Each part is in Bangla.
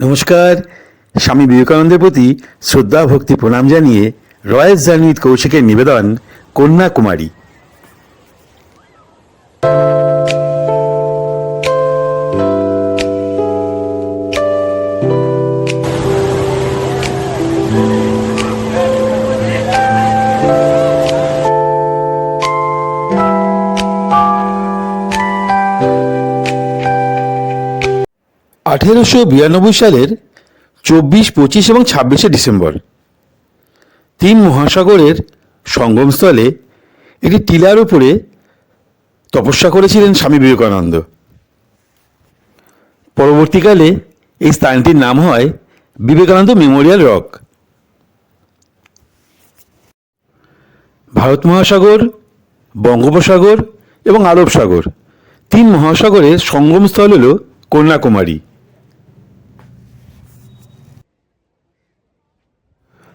নমস্কার। স্বামী বিবেকানন্দের প্রতি শ্রদ্ধা ভক্তি প্রণাম জানিয়ে রয়েস জার্নিত কৌশিকের নিবেদন কন্যাকুমারী। আঠেরোশো বিরানব্বই সালের চব্বিশ, পঁচিশ এবং ছাব্বিশে ডিসেম্বর। তিন মহাসাগরের সঙ্গমস্থলে একটি টিলার উপরে তপস্যা করেছিলেন স্বামী বিবেকানন্দ। পরবর্তীকালে এই স্থানটির নাম হয় বিবেকানন্দ মেমোরিয়াল রক। ভারত মহাসাগর, বঙ্গোপসাগর এবং আরব সাগর তিন মহাসাগরের সঙ্গমস্থল হল কন্যাকুমারী।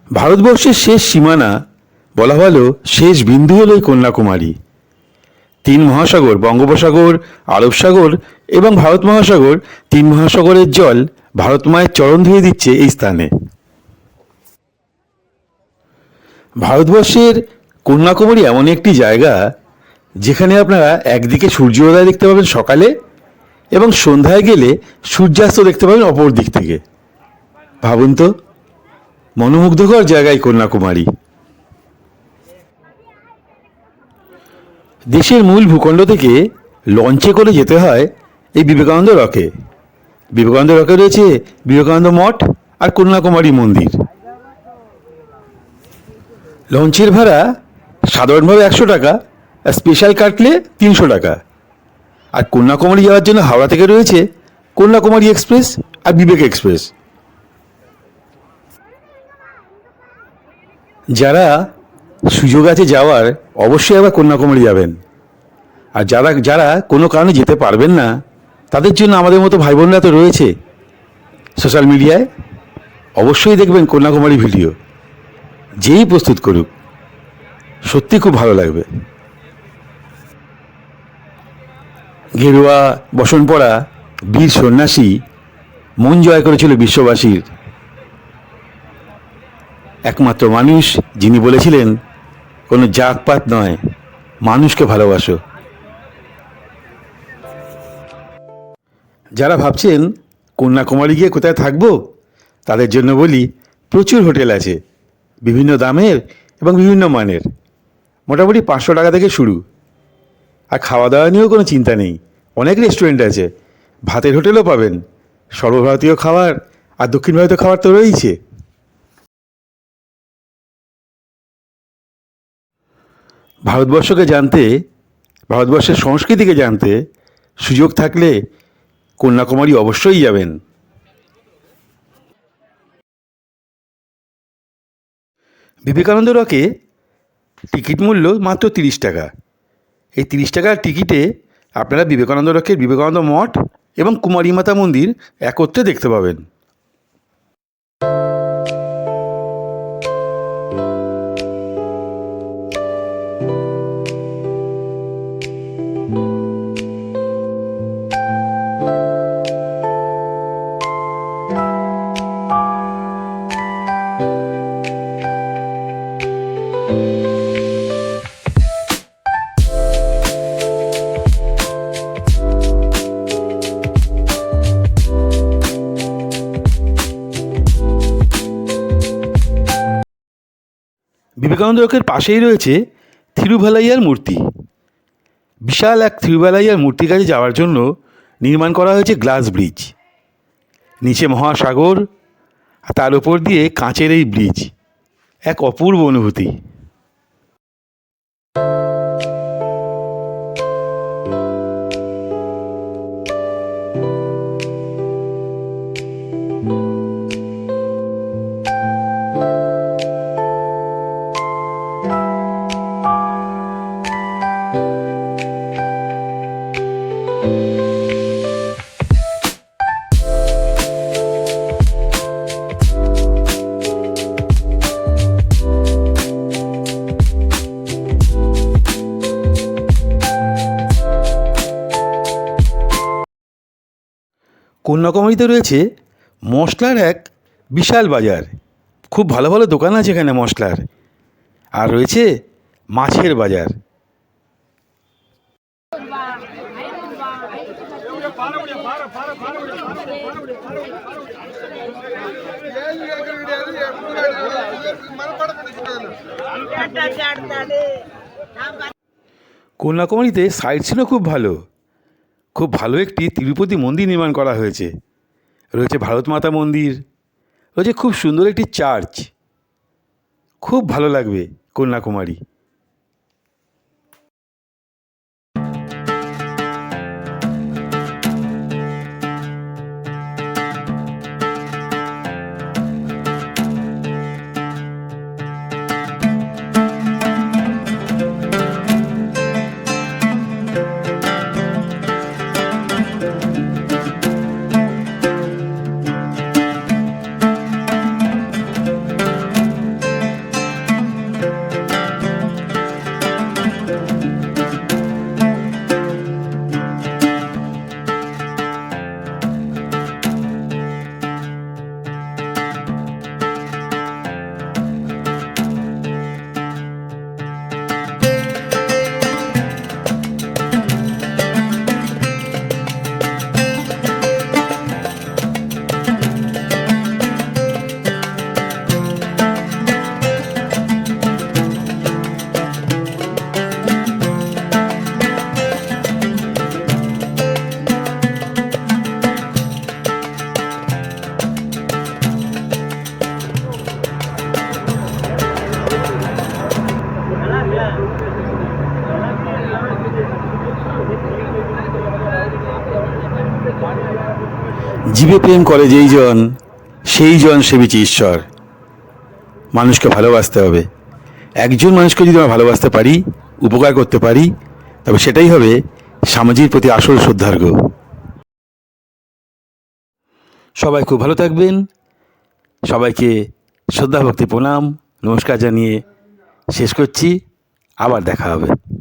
ভারতবর্ষের শেষ সীমানা, বলা ভালো শেষ বিন্দু হল এই কন্যাকুমারী। তিন মহাসাগর, বঙ্গোপসাগর, আরব সাগর এবং ভারত মহাসাগর, তিন মহাসাগরের জল ভারত মায়ের চরণ ধুয়ে দিচ্ছে এই স্থানে। ভারতবর্ষের কন্যাকুমারী এমন একটি জায়গা, যেখানে আপনারা একদিকে সূর্যোদয় দেখতে পাবেন সকালে এবং সন্ধ্যায় গেলে সূর্যাস্ত দেখতে পাবেন অপর দিক থেকে। ভাবুন তো। মনোমুগ্ধকর জায়গায় কন্যাকুমারী। দেশের মূল ভূখণ্ড থেকে লঞ্চে করে যেতে হয় এই বিবেকানন্দ রকে বিবেকানন্দ রকে রয়েছে বিবেকানন্দ মঠ আর কন্যাকুমারী মন্দির। লঞ্চের ভাড়া সাধারণভাবে একশো টাকা আর স্পেশাল কাটলে তিনশো টাকা। আর কন্যাকুমারী যাওয়ার জন্য হাওড়া থেকে রয়েছে কন্যাকুমারী এক্সপ্রেস আর বিবেক এক্সপ্রেস। যারা সুযোগ আছে যাওয়ার, অবশ্যই আবার কন্যাকুমারী যাবেন। আর যারা যারা কোনো কারণে যেতে পারবেন না, তাদের জন্য আমাদের মতো ভাই বোনরা তো রয়েছে সোশ্যাল মিডিয়ায়। অবশ্যই দেখবেন কন্যাকুমারী ভিডিও। যেই প্রস্তুত করুক, সত্যি খুব ভালো লাগবে। গেরুয়া বসন পড়া বীর সন্ন্যাসী, মন জয় করেছিল বিশ্ববাসীর। একমাত্র মানুষ যিনি বলেছিলেন, কোনো জাতপাত নয়, মানুষকে ভালোবাসো। যারা ভাবছেন, কন্যাকুমারী গিয়ে কোথায় থাকব, তাদের জন্য বলি, প্রচুর হোটেল আছে, বিভিন্ন দামের এবং বিভিন্ন মানের। মোটামুটি পাঁচশো টাকা থেকে শুরু। আর খাওয়া দাওয়া নিয়েও কোনো চিন্তা নেই, অনেক রেস্টুরেন্ট আছে, ভাতের হোটেলও পাবেন, সর্বভারতীয় খাবার আর দক্ষিণ ভারতীয় খাবার তো রয়েছে ভারতবর্ষকে জানতে, ভারতবর্ষের সংস্কৃতিকে জানতে সুযোগ থাকলে কন্যাকুমারী অবশ্যই যাবেন। বিবেকানন্দ রকে টিকিট মূল্য মাত্র তিরিশ টাকা। এই তিরিশ টাকার টিকিটে আপনারা বিবেকানন্দ রকের বিবেকানন্দ মঠ এবং কুমারী মাতা মন্দির একত্রে দেখতে পাবেন। বিবেকানন্দ রকের পাশেই রয়েছে থিরুভালাইয়ার মূর্তি। বিশাল এক থিরুভালাইয়ার মূর্তির কাছে যাওয়ার জন্য নির্মাণ করা হয়েছে গ্লাস ব্রিজ। নিচে মহাসাগর, আর তার উপর দিয়ে কাঁচের এই ব্রিজ। এক অপূর্ব অনুভূতি। কন্যাকুমারীতে রয়েছে মশলার এক বিশাল বাজার। খুব ভালো ভালো দোকান আছে এখানে মশলার। আর রয়েছে মাছের বাজার। কন্যাকুমারীতে সাইট ছিল খুব ভালো। খুব ভালো একটি তিরুপতি মন্দির নির্মাণ করা হয়েছে। রয়েছে ভারত মাতা মন্দির, রয়েছে খুব সুন্দর একটি চার্চ। খুব ভালো লাগবে কন্যাকুমারী। জীবে প্রেম করে যেই জন, সেই জন সেবিছে ঈশ্বর। মানুষকে ভালোবাসতে হবে। একজন মানুষকে যদি আমরা ভালোবাসতে পারি, উপকার করতে পারি, তবে সেটাই হবে সামাজিক প্রতি আসল শ্রদ্ধার্ঘ সবাই খুব ভালো থাকবেন। সবাইকে শ্রদ্ধাভক্তি প্রণাম, নমস্কার জানিয়ে শেষ করছি। আবার দেখা হবে।